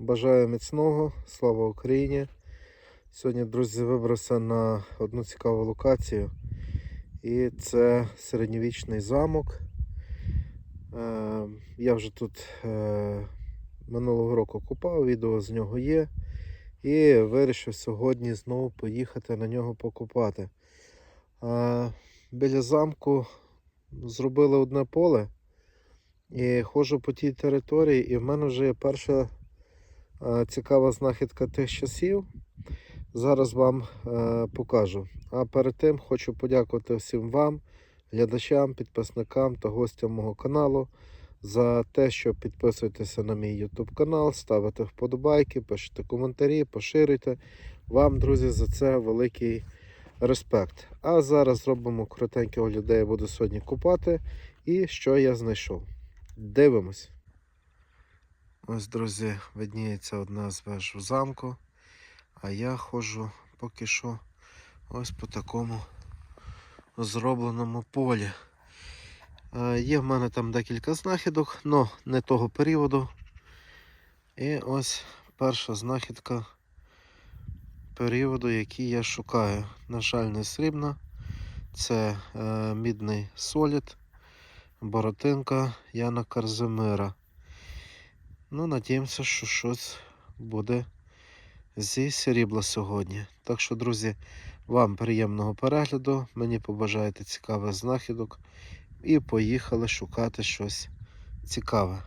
Бажаю міцного, слава Україні. Сьогодні, друзі, вибрався на одну цікаву локацію. І це середньовічний замок. Е, Я вже тут е, минулого року купав, відео з нього є. І вирішив сьогодні знову поїхати на нього покупати. Е, Біля замку зробили одне поле. І ходжу по тій території, і в мене вже є перша цікава знахідка тих часів. Зараз вам е, покажу. А перед тим хочу подякувати всім вам, глядачам, підписникам та гостям мого каналу за те, що підписуєтеся на мій YouTube канал, ставите вподобайки, пишете коментарі, поширюйте. Вам, друзі, за це великий респект. А зараз зробимо коротенький огляд, де я буду сьогодні купати і що я знайшов. Дивимось. Ось, друзі, видніється одна з веж у замку. А я ходжу поки що ось по такому зробленому полі. Е, Є в мене там декілька знахідок, але не того періоду. І ось перша знахідка періоду, який я шукаю. На жаль, не срібна. Це е, мідний солід, боротинка Яна Карзимира. Ну, надіємося, що щось буде зі срібла сьогодні. Так що, друзі, вам приємного перегляду. Мені побажаєте цікавих знахідок. І поїхали шукати щось цікаве.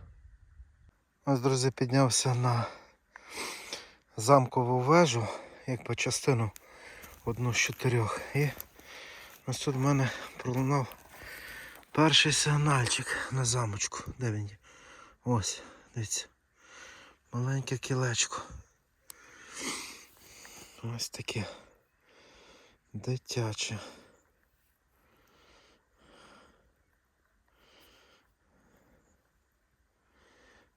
Ось, друзі, піднявся на замкову вежу, як по частину одну з чотирьох. І ось тут в мене пролунав перший сигнальчик на замочку. Де він є? Ось, дивіться. Маленьке кілечко. Ось таке. Дитяче.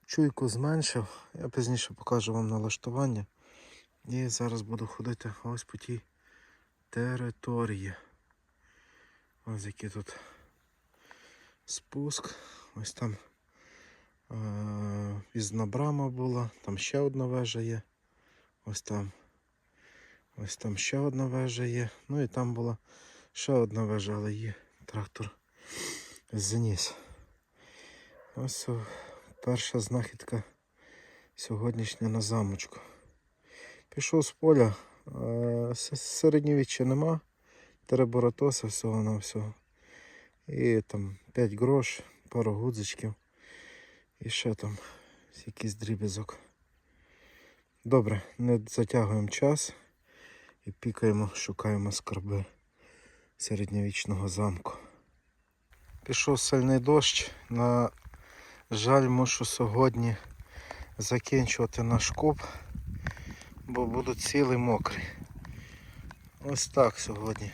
Чуйку зменшив, я пізніше покажу вам налаштування. І зараз буду ходити ось по тій території. Ось який тут спуск. Ось там візна брама була, там ще одна вежа є. Ось там. Ось там ще одна вежа є. Ну і там була ще одна вежа, але її трактор заніс. Ось перша знахідка сьогоднішня на замочку. Пішов з поля, е, середньовіччя нема, тереборатоса всього на всього. І там 5 грош, пару гудзичків і ще там якийсь дріб'язок. Добре, не затягуємо час і пікаємо, шукаємо скарби середньовічного замку. Пішов сильний дощ. На жаль, мушу сьогодні закінчувати наш коп, бо буду цілий мокрий. Ось так сьогодні.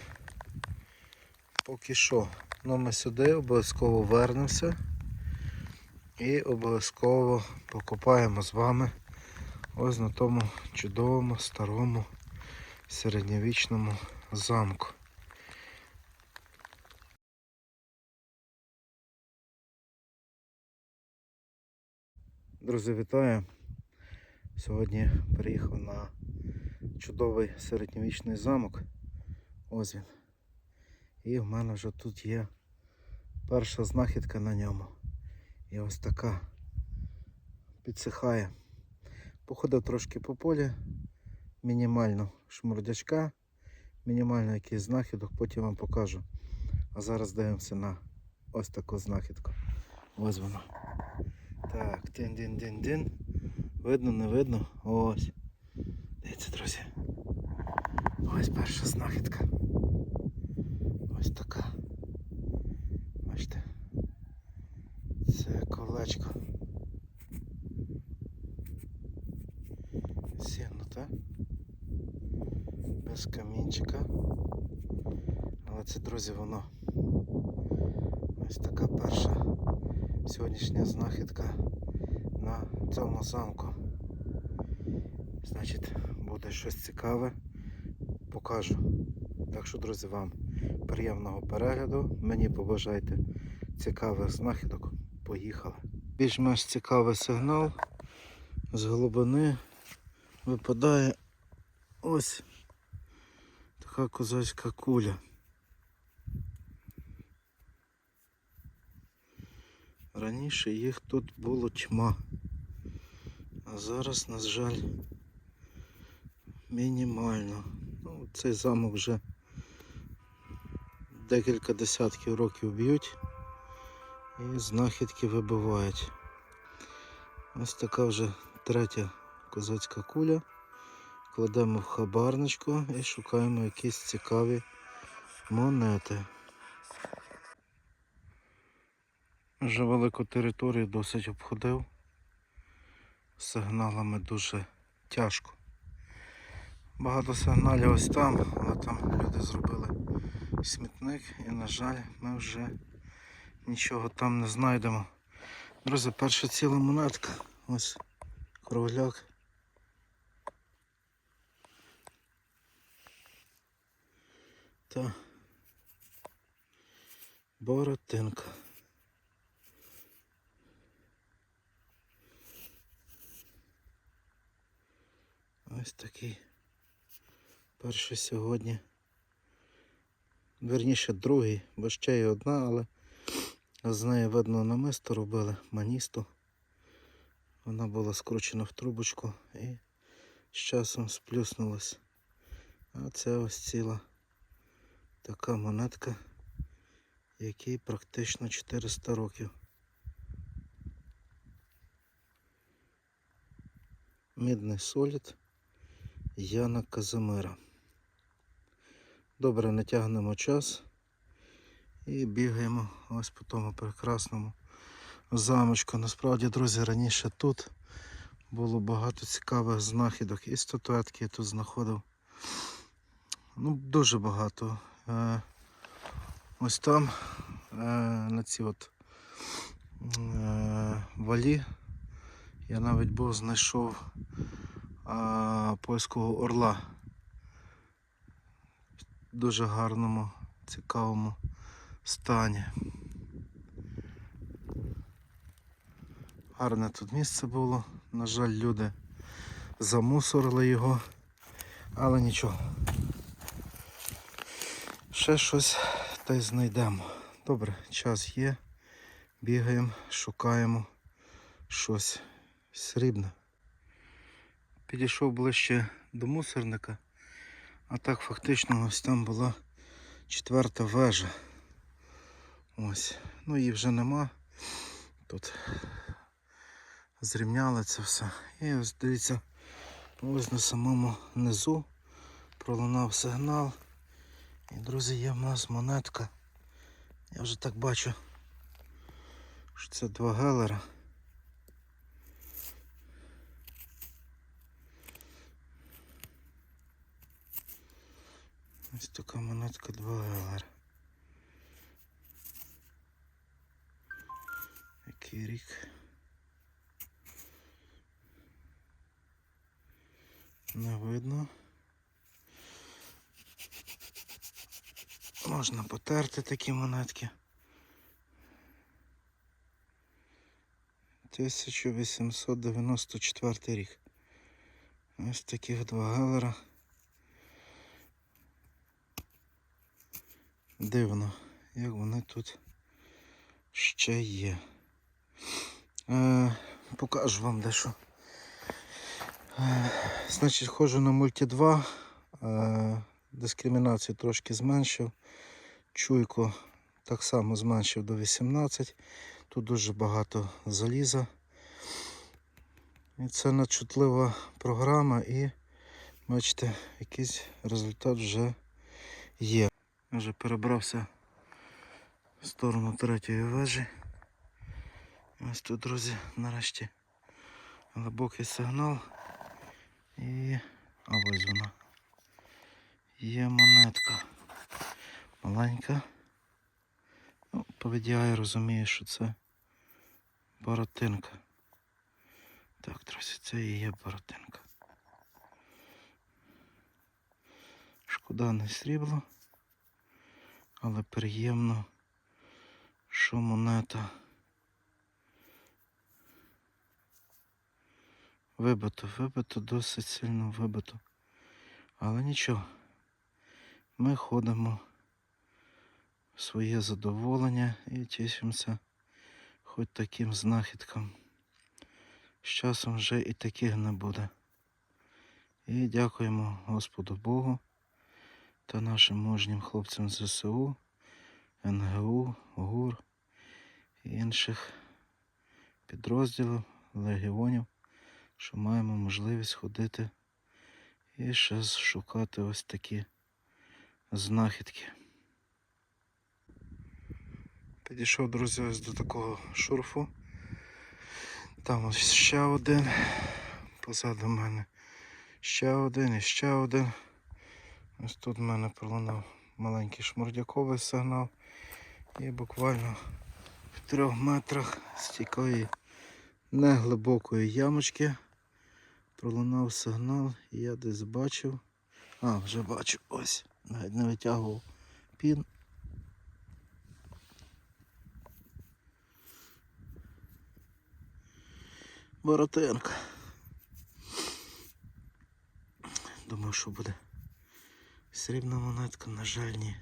Поки що. Ну ми сюди обов'язково вернемося і обов'язково покупаємо з вами ось на тому чудовому старому середньовічному замку. Друзі, вітаю! Сьогодні приїхав на чудовий середньовічний замок. Ось він. І в мене вже тут є перша знахідка на ньому. І ось така підсихає. Походив трошки по полі, мінімально шмурдячка, мінімально якийсь знахідок, потім вам покажу. А зараз дивимося на ось таку знахідку. Ось вона. Так, тин-дин-дин-дин. Видно, не видно. Ось. Дивіться, друзі. Ось перша знахідка. Ось така. Бачите. Це колечко. Сігнуте. Без камінчика. Але це, друзі, воно. Ось така перша сьогоднішня знахідка на цьому замку. Значить, буде щось цікаве, покажу. Так що, друзі, вам приємного перегляду. Мені побажайте цікавих знахідок. Поїхали. Більш-менш цікавий сигнал з глибини випадає ось така козацька куля. Раніше їх тут було тьма, а зараз, на жаль, мінімально. Ну, цей замок вже декілька десятків років б'ють і знахідки вибивають. Ось така вже третя козацька куля. Кладемо в хабарничку і шукаємо якісь цікаві монети. Вже велику територію досить обходив. Сигналами дуже тяжко. Багато сигналів ось там, але там люди зробили смітник і, на жаль, ми вже нічого там не знайдемо. Друзі, перша ціла монетка. Ось кругляк. Та боротинка. Ось такий перший сьогодні. Верніше другий, бо ще є одна, але з неї видно намисто робили, маністо. Вона була скручена в трубочку і з часом сплюснулась. А це ось ціла така монетка, якій практично 400 років. Мідний солід Яна Казимира. Добре, натягнемо час і бігаємо ось по тому прекрасному замочку. Насправді, друзі, раніше тут було багато цікавих знахідок. І статуетки я тут знаходив. Ну, дуже багато. Е, ось там е, на ці от е, валі я навіть був знайшов польського орла. В дуже гарному, цікавому стані. Гарне тут місце було. На жаль, люди замусорили його, але нічого. Ще щось та й знайдемо. Добре, час є. Бігаємо, шукаємо щось срібне. Підійшов ближче до мусорника, а так фактично ось там була четверта вежа. Ось. Ну її вже нема. Тут зрівняли це все. І ось дивіться, ось на самому низу пролунав сигнал. І, друзі, є в нас монетка. Я вже так бачу, що це два гелера. Ось така монетка два гелера. Який рік? Не видно. Можна потерти такі монетки. 1894 рік. Ось таких два галера. Дивно, як вони тут ще є. Е, покажу вам дещо. Е, значить, ходжу на мульті 2. Е, дискримінацію трошки зменшив. Чуйку так само зменшив до 18. Тут дуже багато заліза. І це надчутлива програма і бачите, якийсь результат вже є. Вже перебрався в сторону третьої вежі. Ось тут, друзі, нарешті глибокий сигнал. І... А ось вона. Є монетка. Маленька. Ну, по VDI розумію, що це боротинка. Так, друзі, це і є боротинка. Шкода не срібло, але приємно, що монета Вибито, вибито, досить сильно вибито. Але нічого. Ми ходимо в своє задоволення і тішимося хоч таким знахідкам. З часом вже і таких не буде. І дякуємо Господу Богу та нашим мужнім хлопцям ЗСУ, НГУ, ГУР і інших підрозділів, легіонів, що маємо можливість ходити і ще шукати ось такі знахідки. Підійшов, друзі, ось до такого шурфу. Там ось ще один. Позаду мене ще один і ще один. Ось тут в мене пролунав маленький шмурдяковий сигнал. І буквально в трьох метрах з тікої неглибокої ямочки пролунав сигнал. І я десь бачив. А, вже бачу, ось. Навіть не витягував пін. Боротенко. Думав, що буде срібна монетка, на жаль, ні.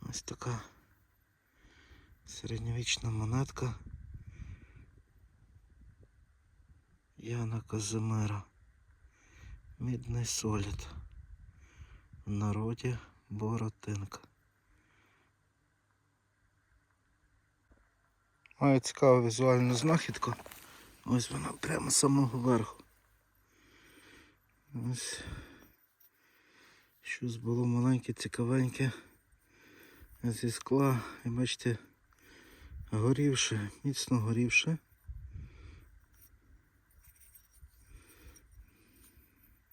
Ось така середньовічна монетка Яна Казимира. Мідний солід. В народі Боротинка. Маю цікаву візуальну знахідку. Ось вона прямо з самого верху. Ось щось було маленьке, цікавеньке зі скла. І бачите, горівше, міцно горівше.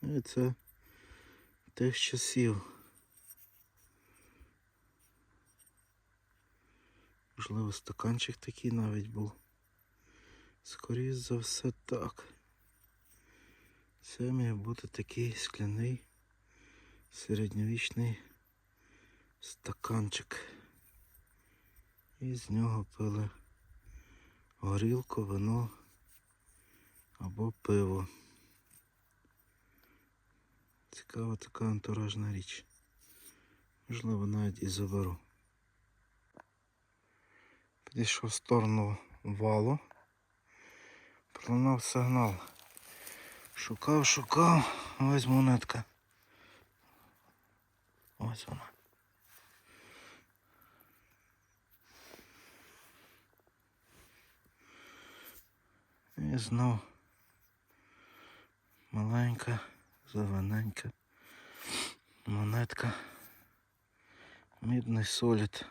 І це тих часів. Можливо, стаканчик такий навіть був. Скоріше за все так. Це має бути такий скляний середньовічний стаканчик. І з нього пили горілку, вино або пиво. Цікава така антуражна річ. Можливо, навіть і заберу. Підійшов в сторону валу. Пролунав сигнал. Шукав, шукав. Ось монетка. Ось вона. І знов маленька, зелененька монетка. Мідний солід.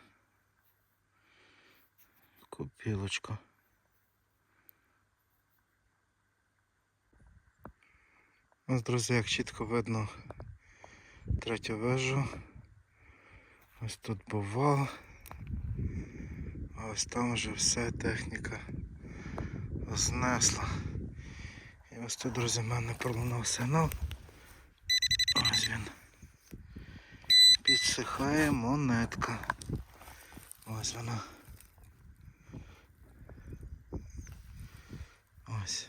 Копілочка. Ось, друзі, як чітко видно третю вежу. Ось тут бувал. А ось там вже вся техніка знесла. І ось тут, друзі, в мене пролунав сигнал. Ось він. Підсихає монетка. Ось вона. Ось.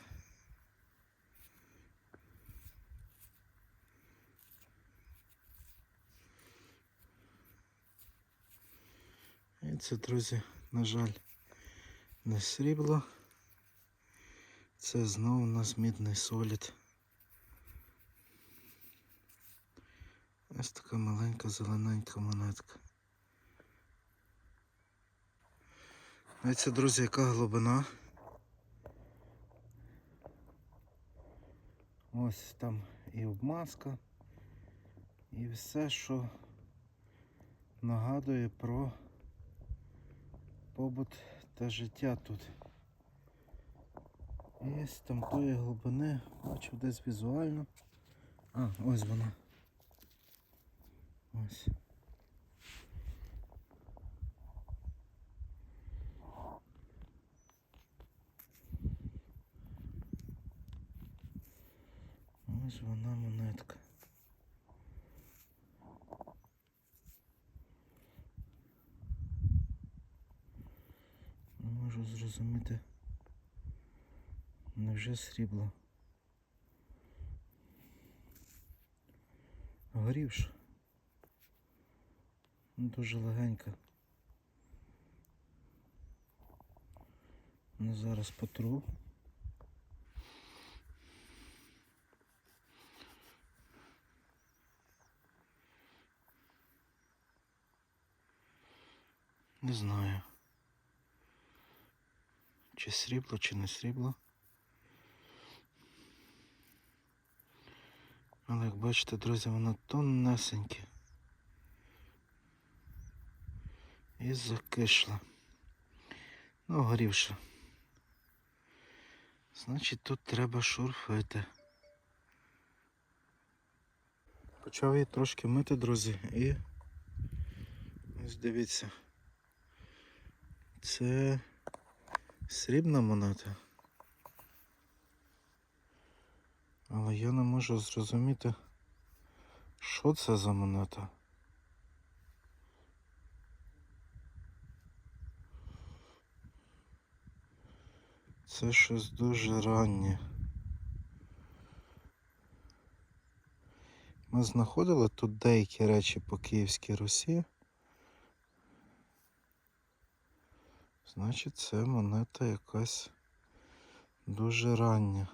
Це, друзі, на жаль, не срібло. Це знову у нас мідний солід. Ось така маленька зелененька монетка. Це, друзі, яка глибина. Ось там і обмазка, і все, що нагадує про побут та життя тут. І з тамкої глибини бачу десь візуально. А, ось вона. Ось. Ось вона монетка. зрозуміти. Невже срібло? Горівш. Ну, дуже легенько. Ну, Зараз потру. Не знаю. Чи срібло, чи не срібло. Але як бачите, друзі, воно тоннесеньке. І закишло. Ну, горівше. Значить тут треба шурфити. Почав її трошки мити, друзі, і ось дивіться. Це срібна монета. Але я не можу зрозуміти, що це за монета. Це щось дуже раннє. Ми знаходили тут деякі речі по Київській Русі. Значить, це монета якась дуже рання.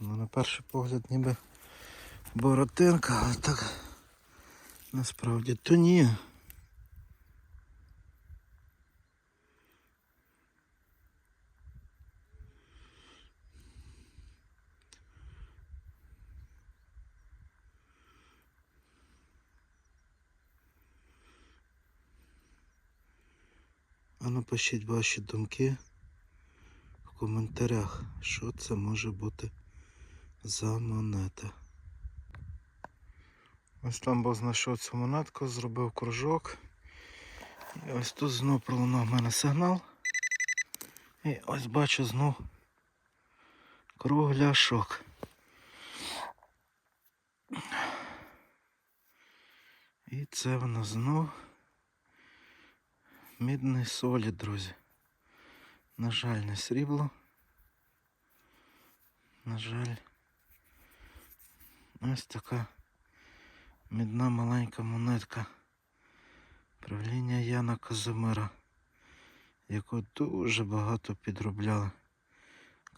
Ну, на перший погляд ніби боротинка, але так насправді то ні. А напишіть ваші думки в коментарях, що це може бути за монета. Ось там бо знайшов цю монетку, зробив кружок. І ось тут знов пролунав в мене сигнал. І ось бачу знов кругляшок. І це воно знов мідний солід, друзі. На жаль, не срібло. На жаль, ось така мідна маленька монетка. Правління Яна Казимира, яку дуже багато підробляли.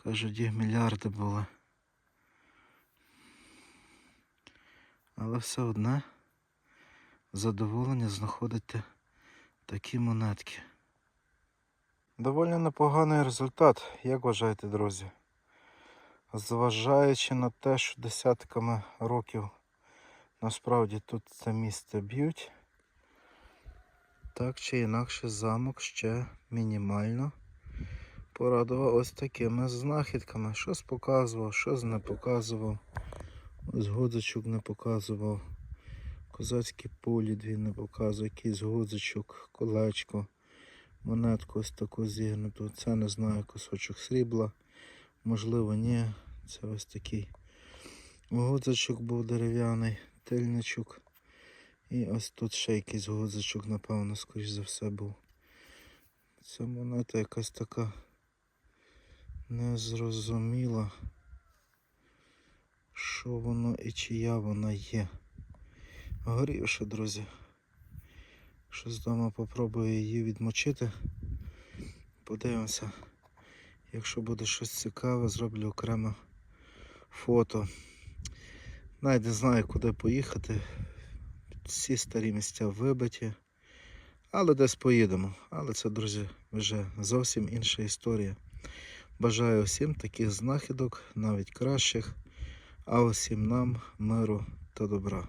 Кажуть, їх мільярди були. Але все одне задоволення знаходити такі монетки. Доволі непоганий результат, як вважаєте, друзі? Зважаючи на те, що десятками років насправді тут це місце б'ють, так чи інакше замок ще мінімально порадував ось такими знахідками. Щось показував, щось не показував. Гудзичок не показував. Козацькі полі дві не показував, якийсь гудзичок, колечко, монетку ось таку зігнуту. Це не знаю, кусочок срібла. Можливо, ні. Це ось такий гудзичок був дерев'яний, тильничок. І ось тут ще якийсь гудзичок, напевно, скоріш за все був. Ця монета якась така незрозуміла, що воно і чия вона є. Горівша, друзі. Щось вдома попробую її відмочити. Подивимося. Якщо буде щось цікаве, зроблю окреме фото. Навіть не знаю, куди поїхати. Всі старі місця вибиті. Але десь поїдемо. Але це, друзі, вже зовсім інша історія. Бажаю всім таких знахідок, навіть кращих, а усім нам миру та добра.